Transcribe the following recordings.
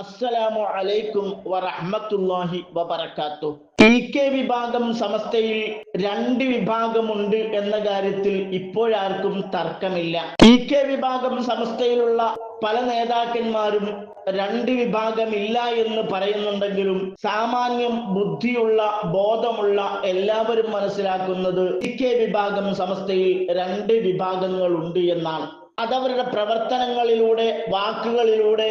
അസ്സലാമു അലൈക്കും വറഹ്മത്തുള്ളാഹി വബറകാത്തു പി കെ വിഭാഗം സമസ്തയിൽ രണ്ട് വിഭാഗമുണ്ട് എന്ന കാര്യത്തിൽ ഇപ്പോഴാർക്കും തർക്കമില്ല. പി കെ വിഭാഗം സമസ്തയിലുള്ള പല നേതാക്കന്മാരും രണ്ട് വിഭാഗമില്ല എന്ന് പറയുന്നുണ്ടെങ്കിലും സാമാന്യം ബുദ്ധിയുള്ള ബോധമുള്ള എല്ലാവരും മനസ്സിലാക്കുന്നത് പി കെ വിഭാഗം സമസ്തയിൽ രണ്ട് വിഭാഗങ്ങളുണ്ട് എന്നാണ്. അതവരുടെ പ്രവർത്തനങ്ങളിലൂടെ വാക്കുകളിലൂടെ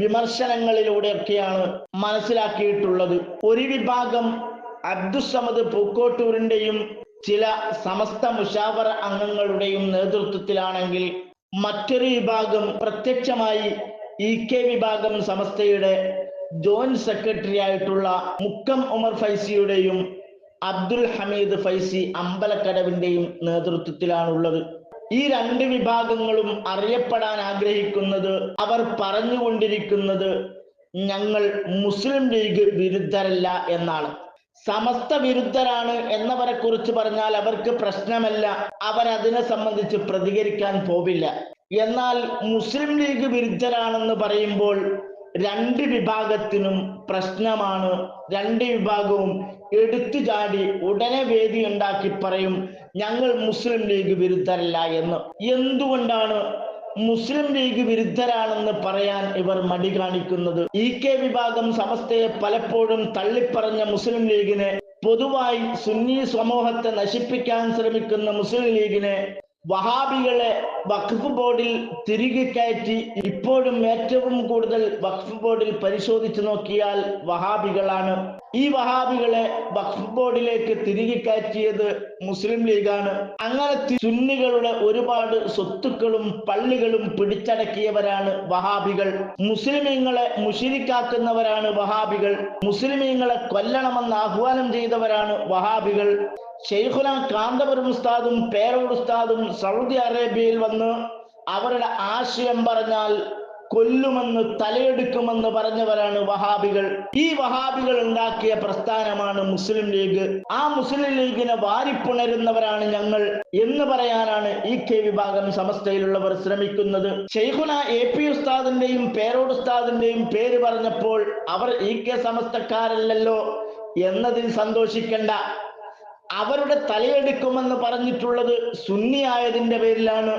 വിമർശനങ്ങളിലൂടെയൊക്കെയാണ് മനസ്സിലാക്കിയിട്ടുള്ളത്. ഒരു വിഭാഗം അബ്ദുസമദ് പൂക്കോട്ടൂരിന്റെയും ചില സമസ്ത മുഷാവറ അംഗങ്ങളുടെയും നേതൃത്വത്തിലാണെങ്കിൽ മറ്റൊരു വിഭാഗം പ്രത്യക്ഷമായി ഇ കെ വിഭാഗം സമസ്തയുടെ ജോയിന്റ് സെക്രട്ടറി ആയിട്ടുള്ള മുക്കം ഉമർ ഫൈസിയുടെയും അബ്ദുൽ ഹമീദ് ഫൈസി അമ്പലക്കടവിന്റെയും നേതൃത്വത്തിലാണുള്ളത്. ഈ രണ്ട് വിഭാഗങ്ങളും അറിയപ്പെടാൻ ആഗ്രഹിക്കുന്നത് അവർ പറഞ്ഞുകൊണ്ടിരിക്കുന്നത് ഞങ്ങൾ മുസ്ലിം ലീഗ് വിരുദ്ധരല്ല എന്നാണ്. സമസ്ത വിരുദ്ധരാണ് എന്നവരെ കുറിച്ച് പറഞ്ഞാൽ അവർക്ക് പ്രശ്നമല്ല. അവരതിനെ സംബന്ധിച്ച് പ്രതികരിക്കാൻ പോവില്ല. എന്നാൽ മുസ്ലിം ലീഗ് വിരുദ്ധരാണെന്ന് പറയുമ്പോൾ രണ്ട് വിഭാഗത്തിനും പ്രശ്നമാണ്. രണ്ട് വിഭാഗവും എടുത്തു ചാടി ഉടനെ വേദി ഉണ്ടാക്കി പറയും. ഞങ്ങൾ മുസ്ലിം ലീഗ് വിരുദ്ധരല്ല എന്ന്. എന്തുകൊണ്ടാണ് മുസ്ലിം ലീഗ് വിരുദ്ധരാണെന്ന് പറയാൻ ഇവർ മടി കാണിക്കുന്നത്? ഇ കെ വിഭാഗം സമസ്തയെ പലപ്പോഴും തള്ളിപ്പറഞ്ഞ മുസ്ലിം ലീഗിനെ പൊതുവായി സുന്നി സമൂഹത്തെ നശിപ്പിക്കാൻ ശ്രമിക്കുന്ന മുസ്ലിം ലീഗിനെ വഹാബികളെ വഖഫ് ബോർഡിൽ തിരികെ കയറ്റി ഇപ്പോഴും ഏറ്റവും കൂടുതൽ വഖഫ് ബോർഡിൽ പരിശോധിച്ചു നോക്കിയാൽ വഹാബികളാണ്. ഈ വഹാബികളെ വഖഫ് ബോർഡിലേക്ക് തിരികെ കയറ്റിയത് മുസ്ലിം ലീഗാണ്. അങ്ങനെ സുന്നികളുടെ ഒരുപാട് സ്വത്തുക്കളും പള്ളികളും പിടിച്ചടക്കിയവരാണ് വഹാബികൾ. മുസ്ലിമീങ്ങളെ മുഷിരിക്കാക്കുന്നവരാണ് വഹാബികൾ. മുസ്ലിമീങ്ങളെ കൊല്ലണമെന്ന് ആഹ്വാനം ചെയ്തവരാണ് വഹാബികൾ. ഷെയ്ഖുന കാന്തപുരം ഉസ്താദും പേരോട് ഉസ്താദും സൗദി അറേബ്യയിൽ വന്ന് അവരുടെ ആശയം പറഞ്ഞാൽ കൊല്ലുമെന്ന് തലയെടുക്കുമെന്ന് പറഞ്ഞവരാണ് വഹാബികൾ. ഈ വഹാബികൾ ഉണ്ടാക്കിയ പ്രസ്ഥാനമാണ് മുസ്ലിം ലീഗ്. ആ മുസ്ലിം ലീഗിനെ വാരിപ്പുണരുന്നവരാണ് ഞങ്ങൾ എന്ന് പറയാനാണ് ഈ കെ വിഭാഗം സമസ്തയിലുള്ളവർ ശ്രമിക്കുന്നത്. ഷെയ്ഖുന എ പി ഉസ്താദിന്റെയും പേരോട് ഉസ്താദിന്റെയും പേര് പറഞ്ഞപ്പോൾ അവർ ഈ കെ സമസ്തക്കാരല്ലല്ലോ എന്നതിൽ സന്തോഷിക്കണ്ട. അവരുടെ തലയെടുക്കുമെന്ന് പറഞ്ഞിട്ടുള്ളത് സുന്നിയായതിന്റെ പേരിലാണ്.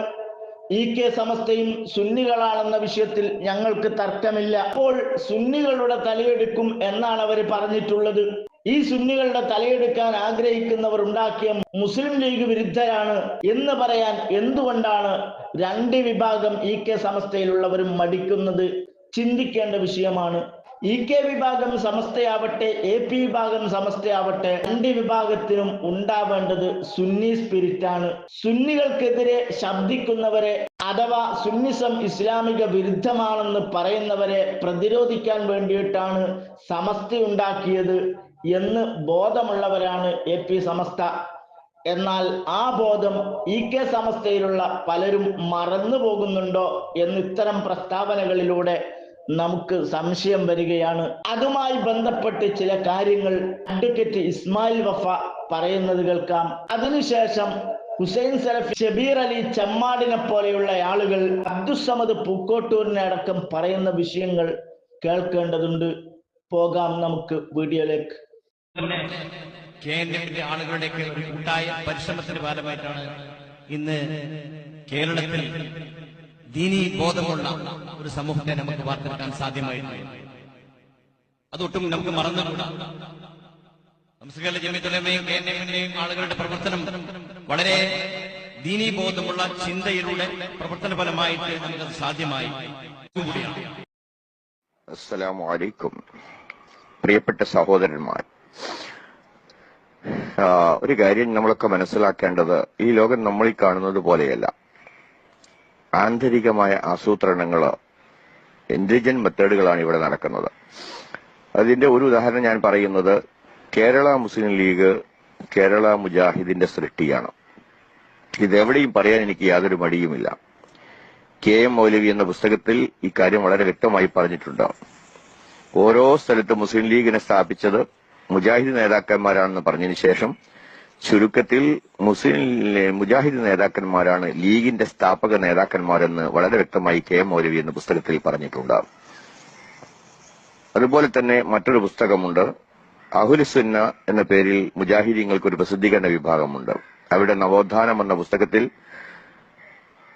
ഇ കെ സമസ്തയും സുന്നികളാണെന്ന വിഷയത്തിൽ ഞങ്ങൾക്ക് തർക്കമില്ല. അപ്പോൾ സുന്നികളുടെ തലയെടുക്കും എന്നാണ് അവർ പറഞ്ഞിട്ടുള്ളത്. ഈ സുന്നികളുടെ തലയെടുക്കാൻ ആഗ്രഹിക്കുന്നവർ ഉണ്ടാക്കിയ മുസ്ലിം ലീഗ് വിരുദ്ധരാണ് എന്ന് പറയാൻ എന്തുകൊണ്ടാണ് രണ്ട് വിഭാഗം ഇ കെ സമസ്തയിലുള്ളവരും മടിക്കുന്നത്? ചിന്തിക്കേണ്ട വിഷയമാണ് ഇ കെ വിഭാഗം സമസ്തയാവട്ടെ എ പി വിഭാഗം സമസ്തയാവട്ടെ രണ്ട് വിഭാഗത്തിനും ഉണ്ടാവേണ്ടത് സുന്നി ആണ്. സുന്നികൾക്കെതിരെ ശബ്ദിക്കുന്നവരെ അഥവാ സുന്നിസം ഇസ്ലാമിക വിരുദ്ധമാണെന്ന് പറയുന്നവരെ പ്രതിരോധിക്കാൻ വേണ്ടിയിട്ടാണ് സമസ്ത ഉണ്ടാക്കിയത് എന്ന് ബോധമുള്ളവരാണ് എ പി സമസ്ത. എന്നാൽ ആ ബോധം ഇ കെ സമസ്തയിലുള്ള പലരും മറന്നു പോകുന്നുണ്ടോ എന്ന് ഇത്തരം പ്രസ്താവനകളിലൂടെ നമുക്ക് സംശയം വരികയാണ്. അതുമായി ബന്ധപ്പെട്ട് ചില കാര്യങ്ങൾ അഡ്വക്കേറ്റ് ഇസ്മായിൽ വഫ പറയുന്നത് കേൾക്കാം. അതിനുശേഷം ഹുസൈൻ സലഫ് ഷബീർ അലി ചമ്മാടിനെ പോലെയുള്ള ആളുകൾ അബ്ദുസമദ് പൂക്കോട്ടൂരിനെ അടക്കം പറയുന്ന വിഷയങ്ങൾ കേൾക്കേണ്ടതുണ്ട്. പോകാം നമുക്ക് വീഡിയോയിലേക്ക്. കേരളത്തിലെ ആളുകളുടെ ഒരു കൂട്ടായ പരിശ്രമത്തിന്റെ ഭാഗമായിട്ടാണ് ഇന്ന് കേരളത്തിൽ ദീനീ ബോധമുള്ള ഒരു സമൂഹത്തെ നമുക്ക് വാർത്തെടുക്കാൻ സാധ്യമായിരുന്നു. അതൊട്ടും നമുക്ക് മറന്നുകൂടാ. നമസ്കാര ജമിത്തുലമയും ആളുകളുടെ പ്രവർത്തനം വളരെ ദീനീ ബോധമുള്ള ചിന്തയിലൂടെ പ്രവർത്തന ഫലമായിട്ട് നമുക്കത് സാധ്യമായി. അസ്സലാമു അലൈക്കും. പ്രിയപ്പെട്ട സഹോദരന്മാർ ഒരു കാര്യം നമ്മളൊക്കെ മനസ്സിലാക്കേണ്ടത് ഈ ലോകം നമ്മൾ കാണുന്നത് പോലെയല്ല. ആന്തരികമായ ആസൂത്രണങ്ങളോ ഇന്റലിജന്റ് മെത്തേഡുകളാണ് ഇവിടെ നടക്കുന്നത്. അതിന്റെ ഒരു ഉദാഹരണം ഞാൻ പറയുന്നത് കേരള മുസ്ലിം ലീഗ് കേരള മുജാഹിദിന്റെ സൃഷ്ടിയാണ്. ഇതെവിടെയും പറയാൻ എനിക്ക് യാതൊരു മടിയുമില്ല. കെ എം മൗലവി എന്ന പുസ്തകത്തിൽ ഇക്കാര്യം വളരെ വ്യക്തമായി പറഞ്ഞിട്ടുണ്ട്. ഓരോ സ്ഥലത്ത് മുസ്ലിം ലീഗിനെ സ്ഥാപിച്ചത് മുജാഹിദ് നേതാക്കന്മാരാണെന്ന് പറഞ്ഞതിന് ശേഷം ചുരുക്കത്തിൽ മുസ്ലിം മുജാഹിദ് നേതാക്കന്മാരാണ് ലീഗിന്റെ സ്ഥാപക നേതാക്കന്മാരെന്ന് വളരെ വ്യക്തമായി കെ മൗലവി എന്ന പുസ്തകത്തിൽ പറഞ്ഞിട്ടുണ്ട്. അതുപോലെ തന്നെ മറ്റൊരു പുസ്തകമുണ്ട്. അഹുലിസുന്ന എന്ന പേരിൽ മുജാഹിദീങ്ങൾക്ക് ഒരു പ്രസിദ്ധീകരണ വിഭാഗമുണ്ട്. അവിടെ നവോത്ഥാനം എന്ന പുസ്തകത്തിൽ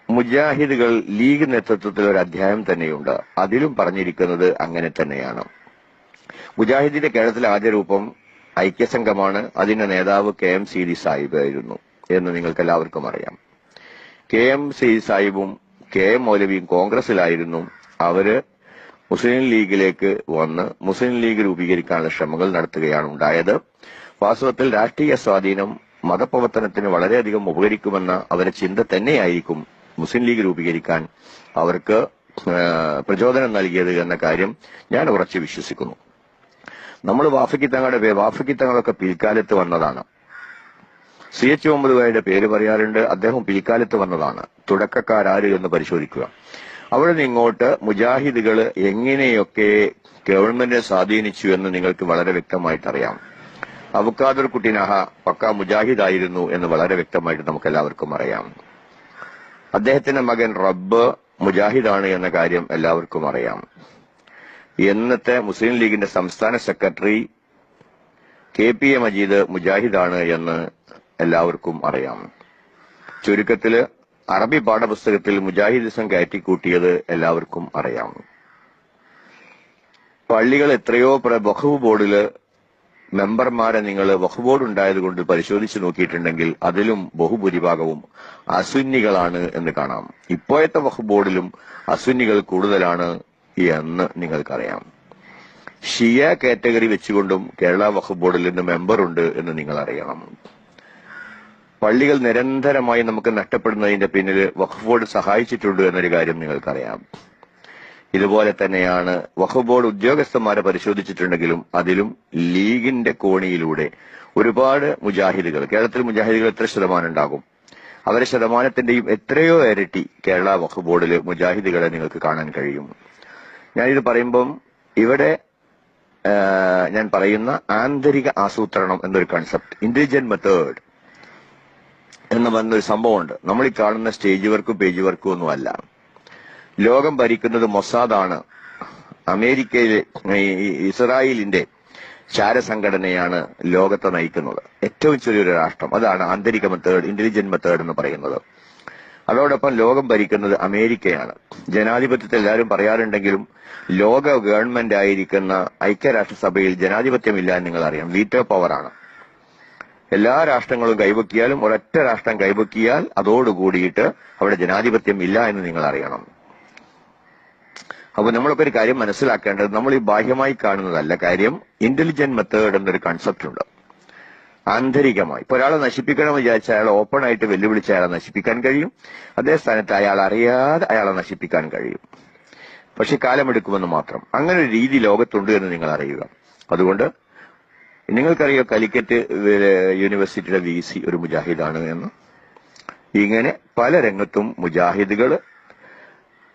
മുജാഹിദുകൾ ലീഗ് നേതൃത്വത്തിൽ ഒരു അധ്യായം തന്നെയുണ്ട്. അതിലും പറഞ്ഞിരിക്കുന്നത് അങ്ങനെ തന്നെയാണ്. മുജാഹിദിന്റെ കേരളത്തിലെ ആദ്യ രൂപം ഐക്യസംഘമാണ്. അതിന്റെ നേതാവ് കെ എം സീതി സാഹിബ് ആയിരുന്നു എന്ന് നിങ്ങൾക്ക് എല്ലാവർക്കും അറിയാം. കെ എം സീതി സാഹിബും കെ എം മൗലവിയും കോൺഗ്രസിലായിരുന്നു. അവർ മുസ്ലിം ലീഗിലേക്ക് വന്ന് മുസ്ലിം ലീഗ് രൂപീകരിക്കാനുള്ള ശ്രമങ്ങൾ നടത്തുകയാണ് ഉണ്ടായത്. വാസ്തവത്തിൽ രാഷ്ട്രീയ സ്വാധീനം മതപ്രവർത്തനത്തിന് വളരെയധികം ഉപകരിക്കുമെന്ന അവരുടെ ചിന്ത തന്നെയായിരിക്കും മുസ്ലിം ലീഗ് രൂപീകരിക്കാൻ അവർക്ക് പ്രചോദനം നൽകിയത് എന്ന കാര്യം ഞാൻ ഉറച്ചു വിശ്വസിക്കുന്നു. നമ്മൾ വാഫിക്കി തങ്ങളുടെ പേര് വാഫിക്കി തങ്ങളൊക്കെ പിൽക്കാലത്ത് വന്നതാണ്. സി എച്ച് മുഹമ്മദ് പേര് പറയാറുണ്ട്. അദ്ദേഹം പിൽക്കാലത്ത് വന്നതാണ്. തുടക്കക്കാരാര് എന്ന് പരിശോധിക്കുക. അവിടെ നിന്ന് ഇങ്ങോട്ട് മുജാഹിദുകൾ എങ്ങനെയൊക്കെ ഗവൺമെന്റിനെ സ്വാധീനിച്ചു എന്ന് നിങ്ങൾക്ക് വളരെ വ്യക്തമായിട്ട് അറിയാം അബുക്കാദർ കുട്ടിനഹ പക്ക മുജാഹിദായിരുന്നു എന്ന് വളരെ വ്യക്തമായിട്ട് നമുക്ക് എല്ലാവർക്കും അറിയാം. അദ്ദേഹത്തിന്റെ മകൻ റബ്ബ് മുജാഹിദാണ് എന്ന കാര്യം എല്ലാവർക്കും അറിയാം. ഇന്നത്തെ മുസ്ലിം ലീഗിന്റെ സംസ്ഥാന secretary K P A Majeed മുജാഹിദാണ് എന്ന് എല്ലാവർക്കും അറിയാം. ചുരുക്കത്തിൽ അറബി പാഠപുസ്തകത്തിൽ മുജാഹിദിസം കയറ്റിക്കൂട്ടിയത് എല്ലാവർക്കും അറിയാം. പള്ളികൾ എത്രയോ വഖഫ് ബോർഡിൽ മെമ്പർമാരെ നിങ്ങൾ വഖഫ് ബോർഡ് ഉണ്ടായതുകൊണ്ട് പരിശോധിച്ച് നോക്കിയിട്ടുണ്ടെങ്കിൽ അതിലും ബഹുഭൂരിഭാഗവും അസുന്നികളാണ് എന്ന് കാണാം. ഇപ്പോഴത്തെ വഖഫ് ബോർഡിലും അസുന്നികൾ കൂടുതലാണ് എന്ന് നിങ്ങൾക്കറിയാം. ഷിയ കാറ്റഗറി വെച്ചുകൊണ്ടും കേരള വഖഫ് ബോർഡിൽ നിന്ന് മെമ്പറുണ്ട് എന്ന് നിങ്ങൾ അറിയണം പള്ളികൾ നിരന്തരമായി നമുക്ക് നഷ്ടപ്പെടുന്നതിന്റെ പിന്നിൽ വഖഫ് ബോർഡ് സഹായിച്ചിട്ടുണ്ട് എന്നൊരു കാര്യം നിങ്ങൾക്കറിയാം. ഇതുപോലെ തന്നെയാണ് വഖഫ് ബോർഡ് ഉദ്യോഗസ്ഥന്മാരെ പരിശോധിച്ചിട്ടുണ്ടെങ്കിലും അതിലും ലീഗിന്റെ കോണിയിലൂടെ ഒരുപാട് മുജാഹിദുകൾ കേരളത്തിൽ മുജാഹിദുകൾ എത്ര ശതമാനം ഉണ്ടാകും? അവരുടെ ശതമാനത്തിന്റെയും എത്രയോ ഇരട്ടി കേരള വഖഫ് ബോർഡിൽ മുജാഹിദുകളെ നിങ്ങൾക്ക് കാണാൻ കഴിയും. ഞാനിത് പറയുമ്പം ഇവിടെ ഞാൻ പറയുന്ന ആന്തരിക ആസൂത്രണം എന്നൊരു കൺസെപ്റ്റ് ഇന്റലിജന്റ് മെത്തേഡ് എന്ന് പറഞ്ഞൊരു സംഭവമുണ്ട്. നമ്മൾ ഈ കാണുന്ന സ്റ്റേജ് വർക്കും പേജ് വർക്കും ഒന്നും അല്ല. ലോകം ഭരിക്കുന്നത് മൊസാദാണ്. അമേരിക്കയിലെ ഇസ്രായേലിന്റെ ചാരസംഘടനയാണ് ലോകത്തെ നയിക്കുന്നത്. ഏറ്റവും ചെറിയൊരു രാഷ്ട്രം. അതാണ് ആന്തരിക മെത്തേഡ് ഇന്റലിജന്റ് മെത്തേഡ് എന്ന് പറയുന്നത്. അതോടൊപ്പം ലോകം ഭരിക്കുന്നത് അമേരിക്കയാണ്. ജനാധിപത്യത്തെ എല്ലാവരും പറയാറുണ്ടെങ്കിലും ലോക ഗവൺമെന്റ് ആയിരിക്കുന്ന ഐക്യരാഷ്ട്രസഭയിൽ ജനാധിപത്യമില്ല എന്ന് നിങ്ങൾ അറിയാം വീറ്റോ പവറാണ്. എല്ലാ രാഷ്ട്രങ്ങളും കൈവക്കിയാലും ഒരൊറ്റ രാഷ്ട്രം കൈവക്കിയാൽ അതോടുകൂടിയിട്ട് അവിടെ ജനാധിപത്യം ഇല്ല എന്ന് നിങ്ങൾ അറിയണം അപ്പൊ നമ്മളൊക്കെ ഒരു കാര്യം മനസ്സിലാക്കേണ്ടത് നമ്മൾ ഈ ബാഹ്യമായി കാണുന്നതല്ല കാര്യം. ഇന്റലിജന്റ് മെത്തേഡ് എന്നൊരു കൺസെപ്റ്റ് ഉണ്ട്. ആന്തരികമായി. ഇപ്പൊ ഒരാളെ നശിപ്പിക്കണം വിചാരിച്ച അയാൾ ഓപ്പൺ ആയിട്ട് വെല്ലുവിളിച്ച് അയാളെ നശിപ്പിക്കാൻ കഴിയും. അതേ സ്ഥാനത്ത് അയാൾ അറിയാതെ അയാളെ നശിപ്പിക്കാൻ കഴിയും. പക്ഷെ കാലമെടുക്കുമെന്ന് മാത്രം. അങ്ങനെ ഒരു രീതി ലോകത്തുണ്ട് എന്ന് നിങ്ങൾ അറിയുക. അതുകൊണ്ട് നിങ്ങൾക്കറിയോ കാലിക്കറ്റ് യൂണിവേഴ്സിറ്റിയുടെ വി സി ഒരു മുജാഹിദാണ് എന്ന്? ഇങ്ങനെ പല രംഗത്തും മുജാഹിദുകൾ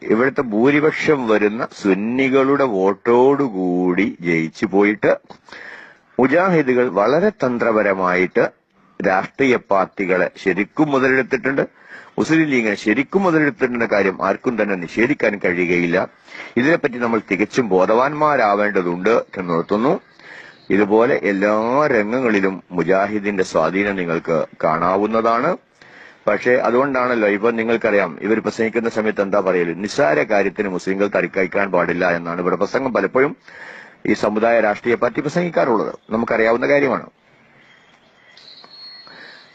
ഇവിടുത്തെ ഭൂരിപക്ഷം വരുന്ന സുന്നികളുടെ വോട്ടോടുകൂടി ജയിച്ചു പോയിട്ട് മുജാഹിദുകൾ വളരെ തന്ത്രപരമായിട്ട് രാഷ്ട്രീയ പാർട്ടികളെ ശരിക്കും മുതലെടുത്തിട്ടുണ്ട്. മുസ്ലിം ലീഗിനെ ശരിക്കും മുതലെടുത്തിട്ടുണ്ട് കാര്യം ആർക്കും തന്നെ നിഷേധിക്കാൻ കഴിയുകയില്ല. ഇതിനെപ്പറ്റി നമ്മൾ തികച്ചും ബോധവാന്മാരാവേണ്ടതുണ്ട് എന്ന് നിർത്തുന്നു ഇതുപോലെ എല്ലാ രംഗങ്ങളിലും മുജാഹിദിന്റെ സ്വാധീനം നിങ്ങൾക്ക് കാണാവുന്നതാണ്. പക്ഷേ അതുകൊണ്ടാണല്ലോ ഇപ്പൊ നിങ്ങൾക്കറിയാം ഇവർ പ്രസംഗിക്കുന്ന സമയത്ത് എന്താ പറയൽ? നിസ്സാര കാര്യത്തിന് മുസ്ലിങ്ങൾ തടിക്കയക്കാൻ പാടില്ല എന്നാണ് ഇവിടെ പ്രസംഗം പലപ്പോഴും ഈ സമുദായ രാഷ്ട്രീയ പാർട്ടി പ്രസംഗിക്കാറുള്ളത്. നമുക്കറിയാവുന്ന കാര്യമാണ്.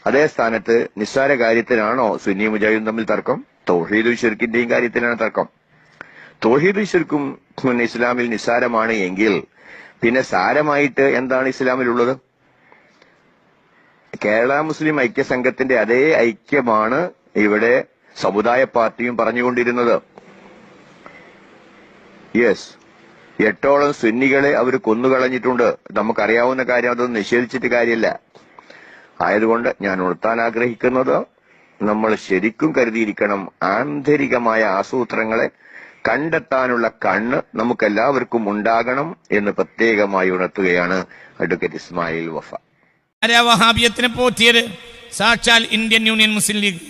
അതേ സ്ഥാനത്ത് നിസ്സാര കാര്യത്തിനാണോ സുന്നി മുജാഹിദും തമ്മിൽ തർക്കം? തൗഹീദും ഷിർക്കിന്റെയും കാര്യത്തിനാണ് തർക്കം. തൗഹീദും ഷിർക്കും ഇസ്ലാമിൽ നിസ്സാരമാണ് എങ്കിൽ പിന്നെ സാരമായിട്ട് എന്താണ് ഇസ്ലാമിലുള്ളത്? കേരള മുസ്ലിം ഐക്യസംഘത്തിന്റെ അതേ ഐക്യമാണ് ഇവിടെ സമുദായ പാർട്ടിയും പറഞ്ഞുകൊണ്ടിരുന്നത്. യെസ് എട്ടോളം സുന്നികളെ അവർ കൊന്നുകളഞ്ഞിട്ടുണ്ട്. നമുക്കറിയാവുന്ന കാര്യം അതൊന്നും നിഷേധിച്ചിട്ട് കാര്യമില്ല ആയതുകൊണ്ട് ഞാൻ ഉണർത്താൻ ആഗ്രഹിക്കുന്നത് നമ്മൾ ശരിക്കും കരുതിയിരിക്കണം ആന്തരികമായ ആസൂത്രങ്ങളെ കണ്ടെത്താനുള്ള കണ്ണ് നമുക്കെല്ലാവർക്കും ഉണ്ടാകണം എന്ന് പ്രത്യേകമായി ഉണർത്തുകയാണ് അഡ്വക്കേറ്റ് ഇസ്മായിൽ വഫ. വഹാബിയത്തിനെ പോറ്റിയത് സാക്ഷാൽ ഇന്ത്യൻ യൂണിയൻ മുസ്ലിം ലീഗ്.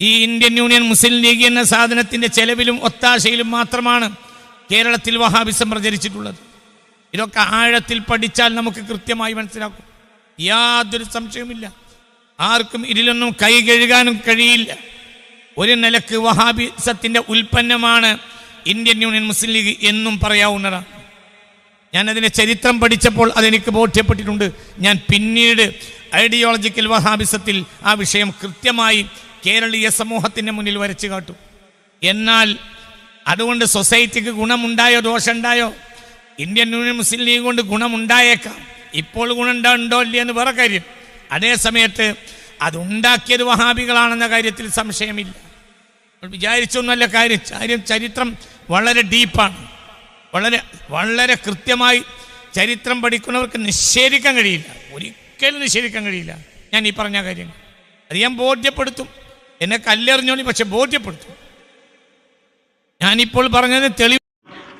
ഈ ഇന്ത്യൻ യൂണിയൻ മുസ്ലിം ലീഗ് എന്ന സാധനത്തിന്റെ ചെലവിലും ഒത്താശയിലും മാത്രമാണ് കേരളത്തിൽ വഹാബിസം പ്രചരിച്ചിട്ടുള്ളത്. ഇതൊക്കെ ആഴത്തിൽ പഠിച്ചാൽ നമുക്ക് കൃത്യമായി മനസ്സിലാക്കും. യാതൊരു സംശയവുമില്ല. ആർക്കും ഇതിലൊന്നും കൈ കഴുകാനും കഴിയില്ല. ഒരു നിലയ്ക്ക് വഹാബിസത്തിന്റെ ഉൽപ്പന്നമാണ് ഇന്ത്യൻ യൂണിയൻ മുസ്ലിം ലീഗ് എന്നും പറയാവുന്നതാണ്. ഞാൻ അതിന്റെ ചരിത്രം പഠിച്ചപ്പോൾ അതെനിക്ക് ബോധ്യപ്പെട്ടിട്ടുണ്ട്. ഞാൻ പിന്നീട് ഐഡിയോളജിക്കൽ വഹാബിസത്തിൽ ആ വിഷയം കൃത്യമായി കേരളീയ സമൂഹത്തിന്റെ മുന്നിൽ വരച്ചു കാട്ടും. എന്നാൽ അതുകൊണ്ട് സൊസൈറ്റിക്ക് ഗുണമുണ്ടായോ ദോഷമുണ്ടായോ? ഇന്ത്യൻ യൂണിയൻ മുസ്ലിം ലീഗ് കൊണ്ട് ഗുണമുണ്ടായേക്കാം. ഇപ്പോൾ ഗുണമുണ്ടോ ഉണ്ടോ ഇല്ല എന്ന് വേറെ കാര്യം. അതേ സമയത്ത് അതുണ്ടാക്കിയത് വഹാബികളാണെന്ന കാര്യത്തിൽ സംശയമില്ല. വിചാരിച്ചൊന്നുമല്ല കാര്യം. കാര്യം ചരിത്രം വളരെ ഡീപ്പാണ് വളരെ വളരെ കൃത്യമായി ചരിത്രം പഠിക്കുന്നവർക്ക് നിഷേധിക്കാൻ കഴിയില്ല. ഒരിക്കലും നിഷേധിക്കാൻ കഴിയില്ല. ഞാൻ ഈ പറഞ്ഞ കാര്യങ്ങൾ. അത് ഞാൻ ബോധ്യപ്പെടുത്തും. എന്നെ കല്ലെറിഞ്ഞോളി പക്ഷെ ബോധ്യപ്പെടുത്തും. ഞാനിപ്പോൾ പറഞ്ഞത് തെളിവ്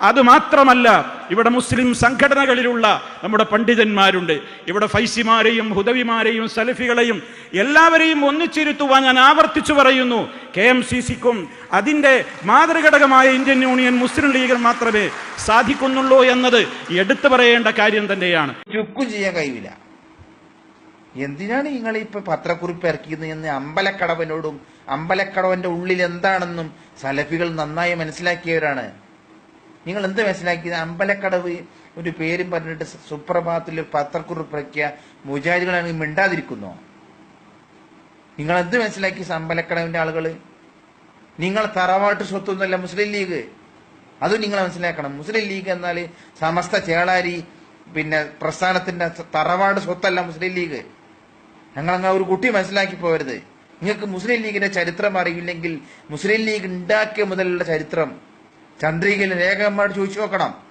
അത് മാത്രമല്ല ഇവിടെ മുസ്ലിം സംഘടനകളിലുള്ള നമ്മുടെ പണ്ഡിതന്മാരുണ്ട്. ഇവിടെ ഫൈസിമാരെയും ഹുദവിമാരെയും സലഫികളെയും എല്ലാവരെയും ഒന്നിച്ചിരുത്തുവാൻ ഞാൻ ആവർത്തിച്ചു പറയുന്നു. കെ എം സി സിക്കും അതിന്റെ മാതൃഘടകമായ ഇന്ത്യൻ യൂണിയൻ മുസ്ലിം ലീഗിൽ മാത്രമേ സാധിക്കുന്നുള്ളൂ എന്നത് എടുത്തു പറയേണ്ട കാര്യം തന്നെയാണ്. ചുക്കു ചെയ്യാൻ കഴിയില്ല എന്തിനാണ് നിങ്ങൾ ഇപ്പൊ പത്രക്കുറിപ്പ് ഇറക്കിയത് എന്ന് അമ്പലക്കടവനോടും അമ്പലക്കടവന്റെ ഉള്ളിൽ എന്താണെന്നും സലഫികൾ നന്നായി മനസ്സിലാക്കിയവരാണ്. നിങ്ങൾ എന്ത് മനസ്സിലാക്കിയത്? അമ്പലക്കടവ് ഒരു പേരും പറഞ്ഞിട്ട് സുപ്രഭാതത്തിൽ പത്രക്കുറിപ്പ് ഇറക്കിയ മുജാരികളാണെങ്കിൽ മിണ്ടാതിരിക്കുന്നു? നിങ്ങൾ എന്ത് മനസ്സിലാക്കി അമ്പലക്കടവിന്റെ ആളുകൾ നിങ്ങൾ തറവാട്ട് സ്വത്തൊന്നുമല്ല മുസ്ലിം ലീഗ്. അതും നിങ്ങൾ മനസ്സിലാക്കണം. മുസ്ലിം ലീഗ് എന്നാൽ സമസ്ത ചേളാരി പിന്നെ പ്രസ്ഥാനത്തിന്റെ തറവാട് സ്വത്തല്ല മുസ്ലിം ലീഗ്. ഞങ്ങൾ അങ്ങ് ഒരു കുട്ടി മനസ്സിലാക്കി പോകരുത്. നിങ്ങൾക്ക് മുസ്ലിം ലീഗിന്റെ ചരിത്രം അറിയില്ലെങ്കിൽ മുസ്ലിം ലീഗ് ഉണ്ടാക്കിയ മുതലുള്ള ചരിത്രം. ചന്ദ്രികയിൽ ലേഖകന്മാരോട് ചോദിച്ചു നോക്കണം.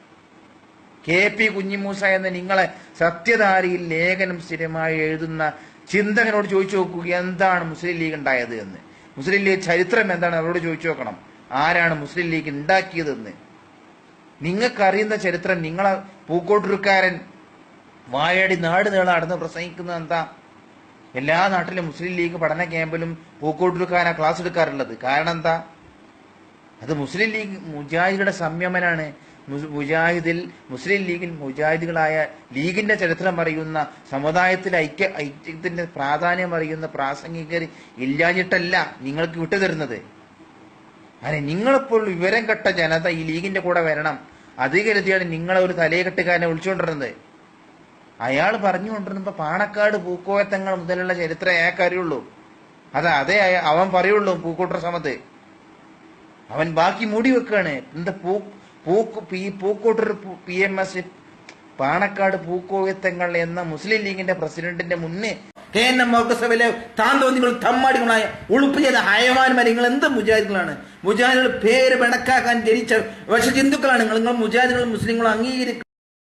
കെ പി കുഞ്ഞിമൂസ എന്ന നിങ്ങളെ സത്യധാരിയിൽ ലേഖനം സ്ഥിരമായി എഴുതുന്ന ചിന്തകനോട് ചോദിച്ചു നോക്കുക എന്താണ് മുസ്ലിം ലീഗ് ഉണ്ടായത് എന്ന്. മുസ്ലിം ലീഗ് ചരിത്രം എന്താണ് അവരോട് ചോദിച്ചു നോക്കണം. ആരാണ് മുസ്ലിം ലീഗ് ഉണ്ടാക്കിയതെന്ന്. നിങ്ങൾക്കറിയുന്ന ചരിത്രം നിങ്ങളെ പൂക്കോട്ടൂർക്കാരൻ വായാടി നാട് നീളം നടന്ന് പ്രസംഗിക്കുന്നത് എന്താ? എല്ലാ നാട്ടിലും മുസ്ലിം ലീഗ് പഠന ക്യാമ്പിലും പൂക്കോട്ടൂർക്കാരാ ക്ലാസ് എടുക്കാറുള്ളത്. കാരണം എന്താ? അത് മുസ്ലിം ലീഗ് മുജാഹിദുടെ സംയമനാണ്. മുജാഹിദിൽ മുസ്ലിം ലീഗിൽ മുജാഹിദുകളായ ലീഗിന്റെ ചരിത്രം അറിയുന്ന സമുദായത്തിലെ ഐക്യ ഐക്യത്തിന്റെ പ്രാധാന്യം അറിയുന്ന പ്രാസംഗികർ ഇല്ലാഞ്ഞിട്ടല്ല നിങ്ങൾക്ക് വിട്ടുതരുന്നത്. അതെ നിങ്ങളിപ്പോൾ വിവരം കെട്ട ജനത ഈ ലീഗിന്റെ കൂടെ വരണം. അത് കരുതിയാണ് നിങ്ങളെ ഒരു തലയെ കെട്ടുകാരനെ വിളിച്ചുകൊണ്ടിരുന്നത് അയാൾ പറഞ്ഞുകൊണ്ടിരുന്നപ്പോ പാണക്കാട് പൂക്കോയത്തങ്ങൾ മുതലുള്ള ചരിത്രം അയാൾക്ക് അറിയുള്ളൂ. അതാ അതേ അവൻ പറയുള്ളൂ പൂക്കോട്ടർ സമത്ത് അവൻ ബാക്കി മൂടി വെക്കാണ് എന്താ പൂ പൂക്ക് ഈ P M S Panakkad Pookoya Thangal എന്ന മുസ്ലിം ലീഗിന്റെ പ്രസിഡന്റിന്റെ മുന്നേ കെ എൻ എം മൗക്കസഭയിലെ താൻ തോന്നികൾ തമ്മാടികളായ ഉളുപ്പ് ചെയ്ത ഹയവാന്മാർ നിങ്ങൾ എന്ത് മുജാഹിദുകളാണ്. മുജാഹിദുകൾ പേര് വെണക്കാക്കാൻ ജനിച്ച വിഷജന്തുക്കളാണ് നിങ്ങൾ നിങ്ങൾ മുജാഹിദുകളും മുസ്ലിങ്ങളും അംഗീകരിക്കും